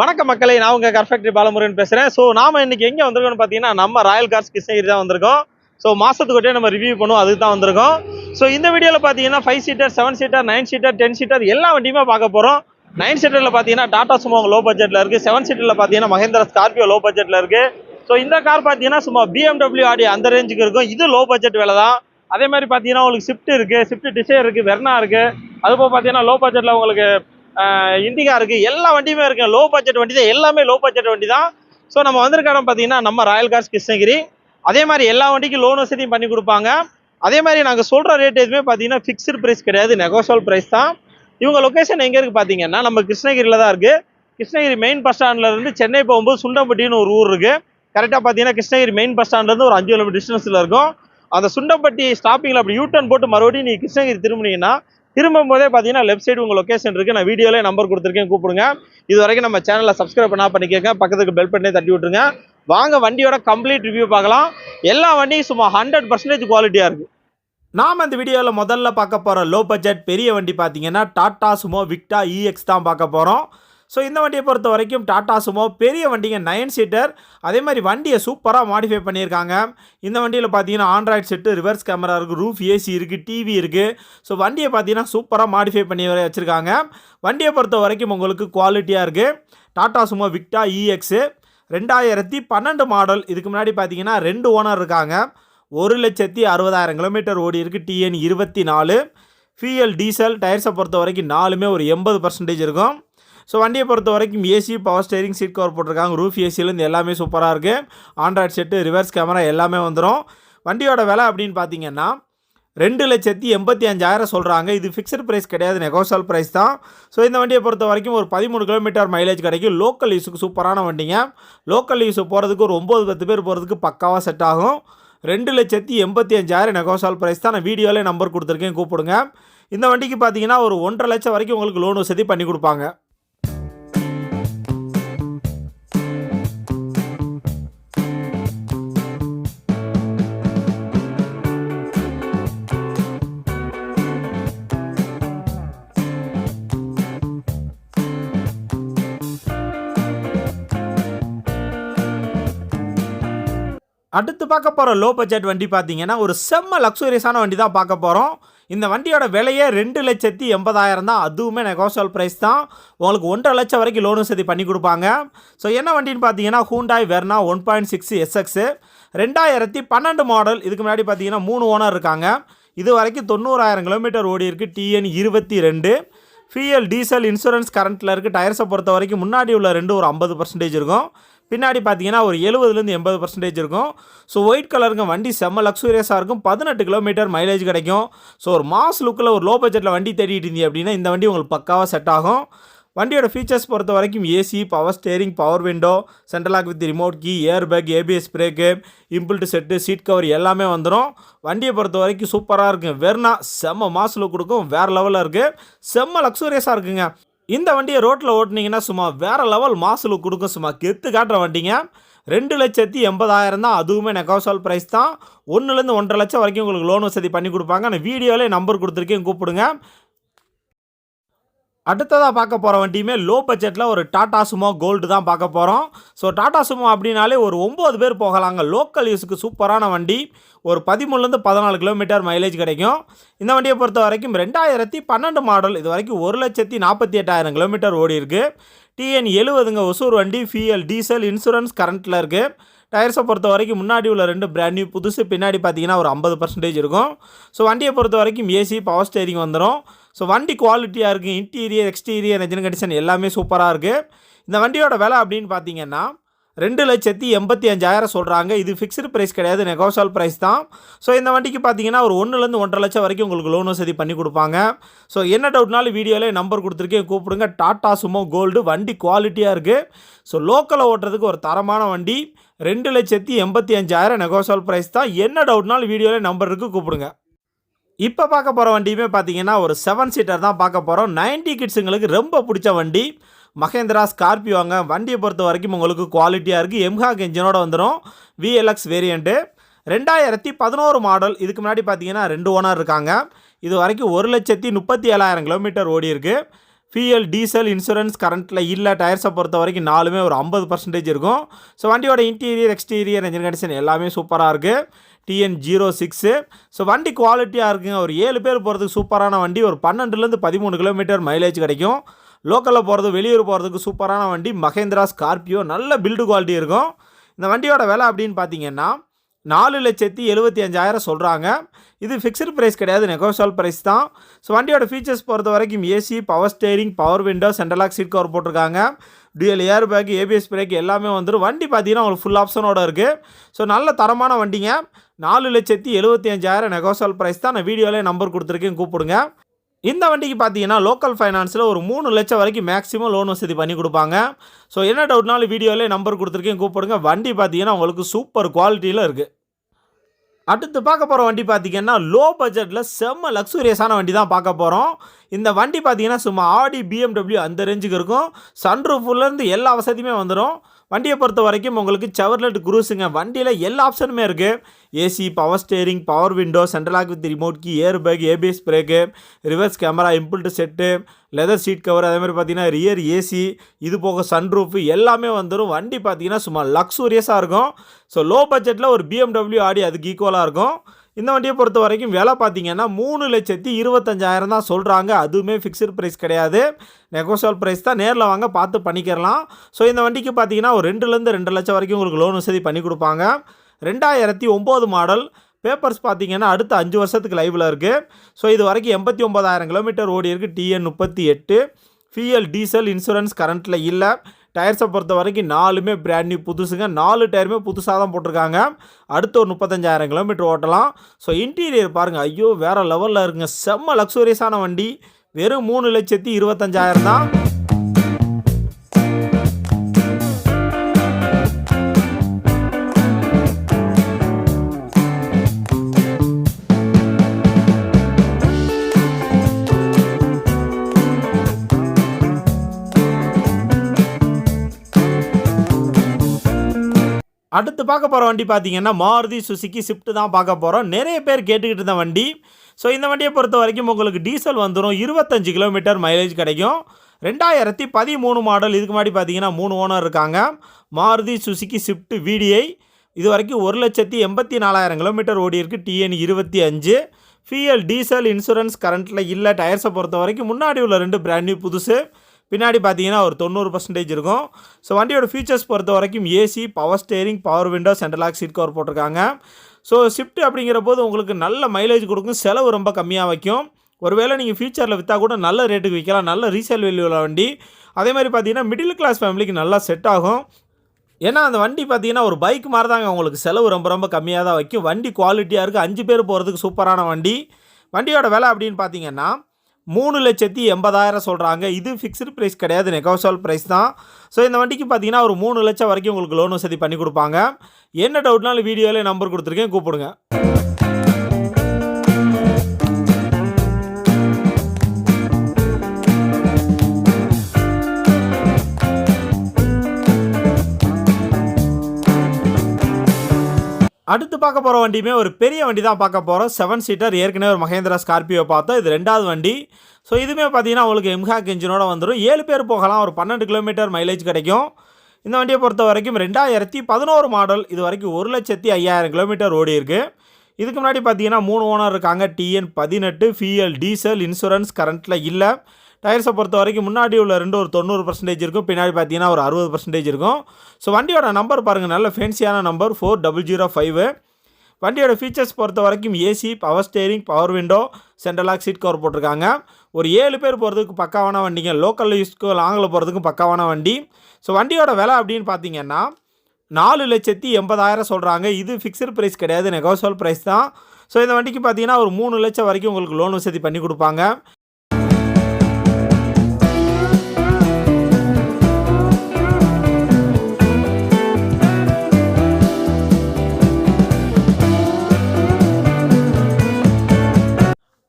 வணக்கம் மக்களை நான் உங்க கார் ஃபேக்டரி பாலமுருகன் பேசுறேன். ஸோ நாம இன்னைக்கு எங்க வந்திருக்கோம்னு பார்த்தீங்கன்னா நம்ம ராயல் கார்ஸ் கிருஷ்ணகிரி தான் வந்திருக்கோம். ஸோ மாசத்துக்கு நம்ம ரிவ்யூ பண்ணுவோம் அதுக்கு தான் வந்திருக்கோம். ஸோ இந்த வீடியோவில் பார்த்தீங்கன்னா five seater seven seater nine seater ten seater எல்லா வண்டியுமே பார்க்க போறோம். நைன் சீட்டரில் பார்த்தீங்கன்னா டாடா சுமோ லோ பட்ஜெட்டில் இருக்கு செவன் சீட்டரில் பார்த்தீங்கன்னா மஹேந்திரா ஸ்கார்பியோ லோ பட்ஜெட்டில் இருக்கு. ஸோ இந்த கார் பார்த்தீங்கன்னா சும்மா பிஎம்டபிள்யூ ஆடி அந்த ரேஞ்சுக்கு இருக்கும். இது லோ பட்ஜெட் வேலை தான். அதே மாதிரி பார்த்தீங்கன்னா உங்களுக்கு ஸ்விஃப்ட் இருக்குது ஸ்விஃப்ட் டிசைர் இருக்குது வெர்னா இருக்குது அதுபோக பார்த்தீங்கன்னா லோ பட்ஜெட்டில் உங்களுக்கு இண்டிகா இருக்குது எல்லா வண்டியுமே இருக்குது லோ பட்ஜெட் வண்டி தான். எல்லாமே லோ பட்ஜெட் வண்டி தான். ஸோ நம்ம வந்திருக்க இடம் பார்த்தீங்கன்னா நம்ம ராயல் கார்ஸ் கிருஷ்ணகிரி. அதே மாதிரி எல்லா வண்டிக்கும் லோன் வசதியும் பண்ணி கொடுப்பாங்க. அதே மாதிரி நாங்கள் சொல்கிற ரேட் எதுவுமே பார்த்தீங்கன்னா ஃபிக்ஸ்டு ப்ரைஸ் கிடையாது. நெகோஷியல் ப்ரைஸ் தான். இவங்க லொக்கேஷன் எங்கே இருக்குது பார்த்தீங்கன்னா நம்ம கிருஷ்ணகிரியில் தான் இருக்குது கிருஷ்ணகிரி மெயின் பஸ் ஸ்டாண்ட்லேருந்து சென்னை போகும்போது சுண்டம்பட்டின்னு ஒரு ஊர் இருக்குது கரெக்டாக பார்த்தீங்கன்னா கிருஷ்ணகிரி மெயின் பஸ் ஸ்டாண்ட்லேருந்து ஒரு அஞ்சு கிலோமீட்டர் டிஸ்டன்ஸில் இருக்கும். அந்த சுண்டம்பட்டி ஸ்டாப்பிங்கில் அப்படி யூ டர்ன் போட்டு மறுபடியும் நீ கிருஷ்ணகிரி திரும்பினீங்கன்னா திரும்பும் போதே பார்த்தீங்கன்னா லெஃப்ட் சைடு உங்கள் லொக்கேஷன் இருக்குது நான் வீடியோலே நம்பர் கொடுத்துருக்கேன் கூப்பிடுங்க. இது வரைக்கும் நம்ம சேனலில் சப்ஸ்கிரைப் பண்ணா பண்ணிக்கோங்க பக்கத்துக்கு பெல் பட்டனே தட்டி விட்டுருங்க. வாங்க வண்டியோட கம்ப்ளீட் ரிவ்யூ பார்க்கலாம். எல்லா வண்டியும் சும்மா ஹண்ட்ரட் பர்சன்டேஜ் குவாலிட்டியாக இருக்குது நாம் இந்த வீடியோவில் முதல்ல பார்க்க போகிற லோ பட்ஜெட் பெரிய வண்டி பார்த்தீங்கன்னா டாட்டா சுமோ விக்டா இஎக்ஸ் தான் பார்க்க போகிறோம் ஸோ இந்த வண்டியை பொறுத்த வரைக்கும் டாட்டா சுமோ பெரிய வண்டிங்க நைன் சீட்டர் அதே மாதிரி வண்டியை சூப்பராக மாடிஃபை பண்ணியிருக்காங்க. இந்த வண்டியில் பார்த்தீங்கன்னா ஆண்ட்ராய்ட் செட்டு ரிவர்ஸ் கேமரா இருக்குது ரூஃப் ஏசி இருக்குது டிவி இருக்குது ஸோ வண்டியை பார்த்தீங்கன்னா சூப்பராக மாடிஃபை பண்ணி வச்சுருக்காங்க. வண்டியை பொறுத்த வரைக்கும் உங்களுக்கு குவாலிட்டியாக இருக்குது டாட்டா சுமோ விக்டா இஎக்ஸு ரெண்டாயிரத்தி பன்னெண்டு மாடல் இதுக்கு முன்னாடி பார்த்தீங்கன்னா ரெண்டு ஓனர் இருக்காங்க. ஒரு லட்சத்தி அறுபதாயிரம் கிலோமீட்டர் ஓடி இருக்குது டிஎன் இருபத்தி நாலு. ஃபிஎல் டீசல் டயர்ஸை பொறுத்த வரைக்கும் நாலுமே ஒரு எண்பது பர்சன்டேஜ் இருக்கும். ஸோ வண்டியை பொறுத்த வரைக்கும் AC power steering seat cover போட்டிருக்காங்க. ரூஃப் ஏசிலேருந்து எல்லாமே சூப்பராக இருக்குது ஆண்ட்ராய்ட் செட்டு ரிவர்ஸ் கேமரா எல்லாமே வந்துடும் வண்டியோட விலை அப்படின்னு பார்த்தீங்கன்னா ரெண்டு லட்சத்தி எண்பத்தி அஞ்சாயிரம் சொல்கிறாங்க இது ஃபிக்ஸட் ப்ரைஸ் கிடையாது நெகோஷியல் ப்ரைஸ் தான். ஸோ இந்த வண்டியை பொறுத்த வரைக்கும் ஒரு பதிமூணு கிலோமீட்டர் மைலேஜ் கிடைக்கும். லோக்கல் யூஸுக்கு சூப்பரான வண்டிங்க. லோக்கல் யூஸ் போகிறதுக்கு ஒரு ஒம்பது பத்து பேர் போகிறதுக்கு பக்காவாக செட் ஆகும். ரெண்டு லட்சத்தி எண்பத்தி அஞ்சாயிரம் நெகோஷியல் ப்ரைஸ் தான். நான் வீடியோவிலே நம்பர் கொடுத்துருக்கேன் கூப்பிடுங்க. இந்த வண்டிக்கு பார்த்தீங்கன்னா ஒரு ஒன்றரை லட்சம் வரைக்கும் உங்களுக்கு லோன் வசதி பண்ணி கொடுப்பாங்க. அடுத்து பார்க்க போகிற லோ பட்ஜெட் வண்டி பார்த்தீங்கன்னா ஒரு செம்ம லக்ஸூரியஸான வண்டி தான் பார்க்க போகிறோம் இந்த வண்டியோட விலையே ரெண்டு லட்சத்தி எண்பதாயிரம் தான். அதுவுமே நெகோஷியல் ப்ரைஸ் தான். உங்களுக்கு ஒன்றரை லட்சம் வரைக்கும் லோன் வசதி பண்ணி கொடுப்பாங்க. ஸோ என்ன வண்டின்னு பார்த்தீங்கன்னா Hyundai Verna one point six SX ரெண்டாயிரத்தி பன்னெண்டு மாடல் இதுக்கு முன்னாடி பார்த்தீங்கன்னா மூணு ஓனர் இருக்காங்க. இது வரைக்கும் தொண்ணூறாயிரம் கிலோமீட்டர் ஓடி இருக்குது டிஎன் இருபத்தி ரெண்டு. ஃபிஎல் டீசல் இன்சூரன்ஸ் கரண்ட்டில் இருக்குது டயர்ஸை பொறுத்த வரைக்கும் முன்னாடி உள்ள ரெண்டு ஒரு ஐம்பது பர்சன்டேஜ் இருக்கும். பின்னாடி பார்த்தீங்கன்னா ஒரு எழுபதுலேருந்து எண்பது பர்சன்டேஜ் இருக்கும். ஸோ ஒயிட் கலருங்க வண்டி செம்ம லக்ஸூரியஸாக இருக்கும். பதினெட்டு கிலோமீட்டர் மைலேஜ் கிடைக்கும். ஸோ ஒரு மாஸ் லுக்கில் ஒரு லோ பட்ஜெட்டில் வண்டி தேடிட்டு இருந்தீங்க அப்படின்னா இந்த வண்டி உங்களுக்கு பக்காவாக செட் ஆகும். வண்டியோட ஃபீச்சர்ஸ் பொறுத்த வரைக்கும் AC power steering power window central lock with remote key airbag ABS brake inbuilt set seat cover எல்லாமே வந்துடும் வண்டியை பொறுத்த வரைக்கும் சூப்பராக இருக்கும். வெறுனா செம்ம மாஸ் லுக் கொடுக்கும். வேறு லெவலில் இருக்குது செம்ம லக்ஸூரியஸாக இருக்குங்க. இந்த வண்டியை ரோட்டில் ஓட்டினீங்கன்னா சும்மா வேறு லெவல் மாசில் கொடுக்கும் சும்மா கெத்து காட்டுற வண்டிங்க. ரெண்டு லட்சத்தி எண்பதாயிரம் தான். அதுவுமே நெகோசல் ப்ரைஸ் தான். ஒன்றுலேருந்து ஒன்றரை லட்சம் வரைக்கும் உங்களுக்கு லோன் வசதி பண்ணி கொடுப்பாங்க. நான் வீடியோவிலே நம்பர் கொடுத்துருக்கேன் கூப்பிடுங்க. அடுத்ததாக பார்க்க போகிற வண்டியுமே லோ பட்ஜெட்டில் ஒரு டாடா சுமோ கோல்டு தான் பார்க்க போகிறோம் ஸோ டாடா சுமோ அப்படின்னாலே ஒரு ஒம்பது பேர் போகலாங்க. லோக்கல் யூஸுக்கு சூப்பரான வண்டி. ஒரு பதிமூணுலேருந்து பதினாலு கிலோமீட்டர் மைலேஜ் கிடைக்கும். இந்த வண்டியை பொறுத்த வரைக்கும் ரெண்டாயிரத்தி பன்னெண்டு மாடல் இது வரைக்கும் ஒரு லட்சத்தி நாற்பத்தி எட்டாயிரம் கிலோமீட்டர் ஓடி இருக்கு. டிஎன் எழுபதுங்க ஒசூர் வண்டி ஃபிஎல் டீசல் இன்சூரன்ஸ் கரண்ட்டில் இருக்குது டயர்ஸை பொறுத்த வரைக்கும் முன்னாடி உள்ள ரெண்டு பிராண்ட் நியூ புதுசு பின்னாடி பார்த்தீங்கன்னா ஒரு ஐம்பது பர்சன்டேஜ் இருக்கும். ஸோ வண்டியை பொறுத்த வரைக்கும் ஏசி பவர் ஸ்டேரிங் வந்துடும் ஸோ வண்டி குவாலிட்டியாக இருக்குது இன்டீரியர் எக்ஸ்டீரியர் என்ஜின் கண்டிஷன் எல்லாமே சூப்பராக இருக்குது இந்த வண்டியோட விலை அப்படின்னு பார்த்தீங்கன்னா ரெண்டு லட்சத்தி எண்பத்தி அஞ்சாயிரம் சொல்கிறாங்க இது ஃபிக்ஸ்டு ப்ரைஸ் கிடையாது நெகோஷியல் ப்ரைஸ் தான். ஸோ இந்த வண்டிக்கு பார்த்தீங்கன்னா ஒரு ஒன்றுலேருந்து ஒன்றரை லட்சம் வரைக்கும் உங்களுக்கு லோன் வசதி பண்ணி கொடுப்பாங்க. ஸோ என்ன டவுட்னாலும் வீடியோவிலே நம்பர் கொடுத்துருக்கேன் கூப்பிடுங்க. டாட்டா சுமோ கோல்டு வண்டி குவாலிட்டியாக இருக்குது ஸோ லோக்கலில் ஓட்டுறதுக்கு ஒரு தரமான வண்டி ரெண்டு லட்சத்தி எண்பத்தி அஞ்சாயிரம் நெகோஷியல் ப்ரைஸ் தான். என்ன டவுட்னாலும் வீடியோவிலே நம்பர் இருக்குது கூப்பிடுங்க. இப்போ பார்க்க போகிற வண்டியுமே பார்த்தீங்கன்னா ஒரு செவன் சீட்டர் தான் பார்க்க போகிறோம் 90 கிட்ஸுங்களுக்கு ரொம்ப பிடிச்ச வண்டி. மகேந்திரா ஸ்கார்பியோங்க. வண்டியை பொறுத்த வரைக்கும் உங்களுக்கு குவாலிட்டியாக இருக்குது எம்ஹாக் இன்ஜினோட வந்துடும் விஎல்எக்ஸ் வேரியண்ட்டு ரெண்டாயிரத்தி பதினோரு மாடல் இதுக்கு முன்னாடி பார்த்தீங்கன்னா ரெண்டு ஓனர் இருக்காங்க. இது வரைக்கும் ஒரு லட்சத்தி முப்பத்தி ஏழாயிரம் கிலோமீட்டர் ஓடி இருக்குது பிஎல் டீசல் இன்சூரன்ஸ் கரண்ட்டில் இல்லை டயர்ஸை பொறுத்த வரைக்கும் நாலுமே ஒரு ஐம்பது பர்சன்டேஜ் இருக்கும். ஸோ வண்டியோட இன்டீரியர் எக்ஸ்டீரியர் என்ஜின் கண்டிஷன் எல்லாமே சூப்பராக இருக்குது டிஎன் ஜீரோ சிக்ஸு ஸோ வண்டி குவாலிட்டியாக இருக்குங்க. ஒரு ஏழு பேர் போகிறதுக்கு சூப்பரான வண்டி. ஒரு பன்னெண்டுலேருந்து பதிமூணு கிலோமீட்டர் மைலேஜ் கிடைக்கும். லோக்கலில் போகிறது வெளியூர் போகிறதுக்கு சூப்பரான வண்டி. மகேந்திரா ஸ்கார்பியோ நல்ல பில்டு குவாலிட்டி இருக்கும். இந்த வண்டியோட விலை அப்படின்னு பார்த்தீங்கன்னா நாலு லட்சத்தி எழுபத்தி அஞ்சாயிரம் சொல்கிறாங்க இது ஃபிக்ஸ்டு ப்ரைஸ் கிடையாது நெகோஷியல் ப்ரைஸ் தான். ஸோ வண்டியோட ஃபீச்சர்ஸ் பொறுத்த வரைக்கும் AC power steering power window central lock seat cover போட்டிருக்காங்க. Dual air bag ABS brake எல்லாமே வந்துடும் வண்டி பார்த்தீங்கன்னா உங்களுக்கு ஃபுல் ஆப்ஷனோட இருக்குது ஸோ நல்ல தரமான வண்டிங்க. நாலு லட்சத்தி எழுபத்தி அஞ்சாயிரம் நெகோஷியல் ப்ரைஸ் தான். நான் வீடியோவிலே நம்பர் கொடுத்துருக்கேன் கூப்பிடுங்க. இந்த வண்டிக்கு பார்த்தீங்கன்னா லோக்கல் ஃபைனான்ஸில் ஒரு மூணு லட்சம் வரைக்கும் மேக்ஸிமம் லோன் வசதி பண்ணி கொடுப்பாங்க. ஸோ என்ன டவுட்னாலும் வீடியோவிலே நம்பர் கொடுத்துருக்கேன் கூப்பிடுங்க. வண்டி பார்த்தீங்கன்னா உங்களுக்கு சூப்பர் குவாலிட்டியில் இருக்குது அடுத்து பார்க்க போகிற வண்டி பார்த்தீங்கன்னா லோ பட்ஜெட்டில் செம்ம லக்ஸூரியஸான வண்டி தான் பார்க்க போகிறோம் இந்த வண்டி பார்த்தீங்கன்னா சும்மா ஆடி பிஎம்டபிள்யூ அந்த ரேஞ்சுக்கு இருக்கும். சன்ரூஃப்லேருந்து எல்லா வசதியுமே வந்துடும் வண்டியை பொறுத்த வரைக்கும் உங்களுக்கு செவர்லெட் குரூஸுங்க வண்டியில் எல்லா ஆப்ஷனுமே இருக்குது AC power steering power window central lock with remote key air bag ABS brake reverse camera inbuilt set leather seat cover அதே மாதிரி பார்த்தீங்கன்னா ரியர் ஏசி இது போக சன்ரூஃப் எல்லாமே வந்துடும் வண்டி பார்த்தீங்கன்னா சும்மா லக்ஸூரியஸாக இருக்கும். ஸோ லோ பட்ஜெட்டில் ஒரு பிஎம்டபிள்யூ ஆடி அதுக்கு ஈக்குவலாக இருக்கும். இந்த வண்டியை பொறுத்த வரைக்கும் விலை பார்த்தீங்கன்னா மூணு லட்சத்தி இருபத்தஞ்சாயிரம் தான் சொல்கிறாங்க அதுவுமே ஃபிக்ஸ்டு ப்ரைஸ் கிடையாது. நெகோசியல் ப்ரைஸ் தான். நேரில் வாங்க பார்த்து பண்ணிக்கிறலாம். ஸோ இந்த வண்டிக்கு பார்த்தீங்கன்னா ஒரு ரெண்டுலேருந்து ரெண்டு லட்சம் வரைக்கும் உங்களுக்கு லோன் வசதி பண்ணி கொடுப்பாங்க. ரெண்டாயிரத்தி ஒம்பது மாடல் பேப்பர்ஸ் பார்த்தீங்கன்னா அடுத்த அஞ்சு வருஷத்துக்கு லைவில் இருக்குது ஸோ இது வரைக்கும் எண்பத்தி ஒம்பதாயிரம் கிலோமீட்டர் ஓடி இருக்குது டிஎன் முப்பத்தி எட்டு. ஃபிஎல் டீசல் இன்சூரன்ஸ் கரண்ட்டில் இல்லை. டயர்ஸை பொறுத்த வரைக்கும் நாலுமே பிராண்ட் நியூ புதுசுங்க. நாலு டயருமே புதுசாக தான் போட்டிருக்காங்க. அடுத்து ஒரு முப்பத்தஞ்சாயிரம் கிலோமீட்டர் ஓட்டலாம். ஸோ இன்டீரியர் பாருங்கள் ஐயோ வேறு லெவலில் இருக்குங்க. செம்ம லக்ஸூரியஸான வண்டி. வெறும் மூணு லட்சத்தி இருபத்தஞ்சாயிரம் தான். அடுத்து பார்க்க போகிற வண்டி பார்த்தீங்கன்னா மாருதி சுசுக்கி ஸ்விஃப்ட் தான் பார்க்க போகிறோம் நிறைய பேர் கேட்டுக்கிட்டு இருந்த வண்டி. ஸோ இந்த வண்டியை பொறுத்த வரைக்கும் உங்களுக்கு டீசல் வந்துடும் இருபத்தஞ்சு கிலோமீட்டர் மைலேஜ் கிடைக்கும். ரெண்டாயிரத்தி பதிமூணு மாடல் இதுக்கு முன்னாடி பார்த்தீங்கன்னா மூணு ஓனர் இருக்காங்க. மாருதி சுசுக்கி ஸ்விஃப்ட் விடிஐ இது வரைக்கும் ஒரு லட்சத்தி எண்பத்தி நாலாயிரம் கிலோமீட்டர் ஓடி இருக்குது டிஎன் இருபத்தி அஞ்சு. ஃபிஎல் டீசல் இன்சூரன்ஸ் கரண்ட்டில் இல்லை. டயர்ஸை பொறுத்த வரைக்கும் முன்னாடி உள்ள ரெண்டு பிராண்ட் நியூ புதுசு. பின்னாடி பார்த்தீங்கன்னா ஒரு தொண்ணூறு பர்சன்டேஜ் இருக்கும். ஸோ வண்டியோட ஃபீச்சர்ஸ் பொறுத்த வரைக்கும் AC power steering power window central lock seat cover போட்டிருக்காங்க. ஸோ ஷிஃப்ட் அப்படிங்கிற போது உங்களுக்கு நல்ல மைலேஜ் கொடுக்கும். செலவு ரொம்ப கம்மியாக வைக்கும். ஒருவேளை நீங்கள் ஃபியூச்சரில் விற்றா கூட நல்ல ரேட்டுக்கு விற்கலாம் நல்ல ரீசேல் வேல்யூவில் வண்டி. அதே மாதிரி பார்த்தீங்கன்னா மிடில் கிளாஸ் ஃபேமிலிக்கு நல்லா செட் ஆகும். ஏன்னா அந்த வண்டி பார்த்தீங்கன்னா ஒரு பைக் மாதிரி தாங்க. உங்களுக்கு செலவு ரொம்ப ரொம்ப கம்மியாக தான் வைக்கும். வண்டி குவாலிட்டியாக இருக்குது அஞ்சு பேர் போகிறதுக்கு சூப்பரான வண்டி. வண்டியோட விலை அப்படின்னு பார்த்தீங்கன்னா மூணு லட்சத்தி எண்பதாயிரம் சொல்கிறாங்க இது ஃபிக்ஸ்டு ப்ரைஸ் கிடையாது. நெகோசியல் ப்ரைஸ் தான். ஸோ இந்த வண்டிக்கு பார்த்தீங்கன்னா ஒரு மூணு லட்சம் வரைக்கும் உங்களுக்கு லோன் வசதி பண்ணி கொடுப்பாங்க. என்ன டவுட்னாலும் வீடியோவில் நம்பர் கொடுத்துருக்கேன். கூப்பிடுங்க. அடுத்து பார்க்க போகிற வண்டியுமே ஒரு பெரிய வண்டி தான் பார்க்க போகிறோம் செவன் சீட்டர் ஏற்கனவே ஒரு மகேந்திரா ஸ்கார்பியோ பார்த்தோம். இது ரெண்டாவது வண்டி. ஸோ இதுவுமே பார்த்தீங்கன்னா உங்களுக்கு எம்ஹாக் இன்ஜினோட வந்துடும் ஏழு பேர் போகலாம். ஒரு பன்னெண்டு கிலோமீட்டர் மைலேஜ் கிடைக்கும். இந்த வண்டியை பொறுத்த வரைக்கும் ரெண்டாயிரத்தி பதினோரு மாடல் இது வரைக்கும் ஒரு லட்சத்தி ஐயாயிரம் கிலோமீட்டர் ஓடி இருக்கு. இதுக்கு முன்னாடி பார்த்தீங்கன்னா மூணு ஓனர் இருக்காங்க. டிஎன் பதினெட்டு ஃபிஎல் டீசல் இன்சூரன்ஸ் கரண்ட்டில் இல்லை. டயர்ஸை பொறுத்த வரைக்கும் முன்னாடி உள்ள ரெண்டு ஒரு தொண்ணூறு பர்சன்டேஜ் இருக்கும். பின்னாடி பார்த்தீங்கன்னா ஒரு அறுபது பர்சன்டேஜ் இருக்கும். ஸோ வண்டியோட நம்பர் பாருங்கள் நல்ல ஃபேன்சியான number four double zero five வண்டியோட ஃபீச்சர்ஸ் பொறுத்த வரைக்கும் AC power steering power window central lock seat cover போட்டிருக்காங்க. ஒரு ஏழு பேர் போகிறதுக்கு பக்காவான வண்டிங்க. லோக்கல் யூஸ்க்கு லாங்கில் போகிறதுக்கும் பக்காவான வண்டி. ஸோ வண்டியோட விலை அப்படின்னு பார்த்தீங்கன்னா நாலு லட்சத்தி எண்பதாயிரம் சொல்கிறாங்க இது ஃபிக்ஸ்டு ப்ரைஸ் கிடையாது. நெகோசியல் ப்ரைஸ் தான். ஸோ இந்த வண்டிக்கு பார்த்தீங்கன்னா ஒரு மூணு லட்சம் வரைக்கும் உங்களுக்கு லோன் வசதி பண்ணி கொடுப்பாங்க.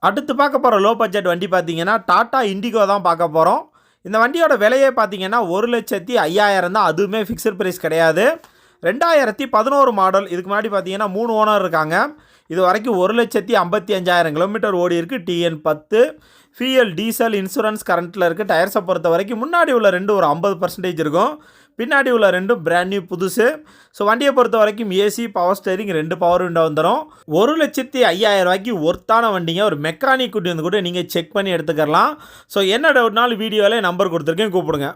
அடுத்து பார்க்க போகிற லோ பட்ஜெட் வண்டி பார்த்தீங்கன்னா டாட்டா இண்டிகோ தான் பார்க்க போகிறோம் இந்த வண்டியோட விலையே பார்த்தீங்கன்னா ஒரு லட்சத்தி ஐயாயிரம் தான். அதுவுமே ஃபிக்ஸட் ப்ரைஸ் கிடையாது. ரெண்டாயிரத்தி பதினோரு மாடல் இதுக்கு முன்னாடி பார்த்தீங்கன்னா மூணு ஓனர் இருக்காங்க. இது வரைக்கும் ஒரு லட்சத்தி ஐம்பத்தி அஞ்சாயிரம் கிலோமீட்டர் ஓடி இருக்குது டிஎன் பத்து. ஃபியல் டீசல் இன்சூரன்ஸ் கரண்ட்டில் இருக்குது டயர்ஸை பொறுத்த வரைக்கும் முன்னாடி உள்ள ரெண்டு ஒரு ஐம்பது பர்சன்டேஜ் இருக்கும். பின்னாடி உள்ள ரெண்டும் பிராண்ட் நியூ புதுசு. ஸோ வண்டியை பொறுத்த வரைக்கும் ஏசி பவர் ஸ்டேரிங் ரெண்டு பவர் விண்டோ வந்துடும் ஒரு லட்சத்தி ஐயாயிரம் ரூபாய்க்கு ஒர்த்தான வண்டிங்க. ஒரு மெக்கானிக் குட்டி வந்து கூட நீங்கள் செக் பண்ணி எடுத்துக்கலாம் ஸோ என்ன டவுட்னாலும் வீடியோவில் நம்பர் கொடுத்துருக்கேன் கூப்பிடுங்க.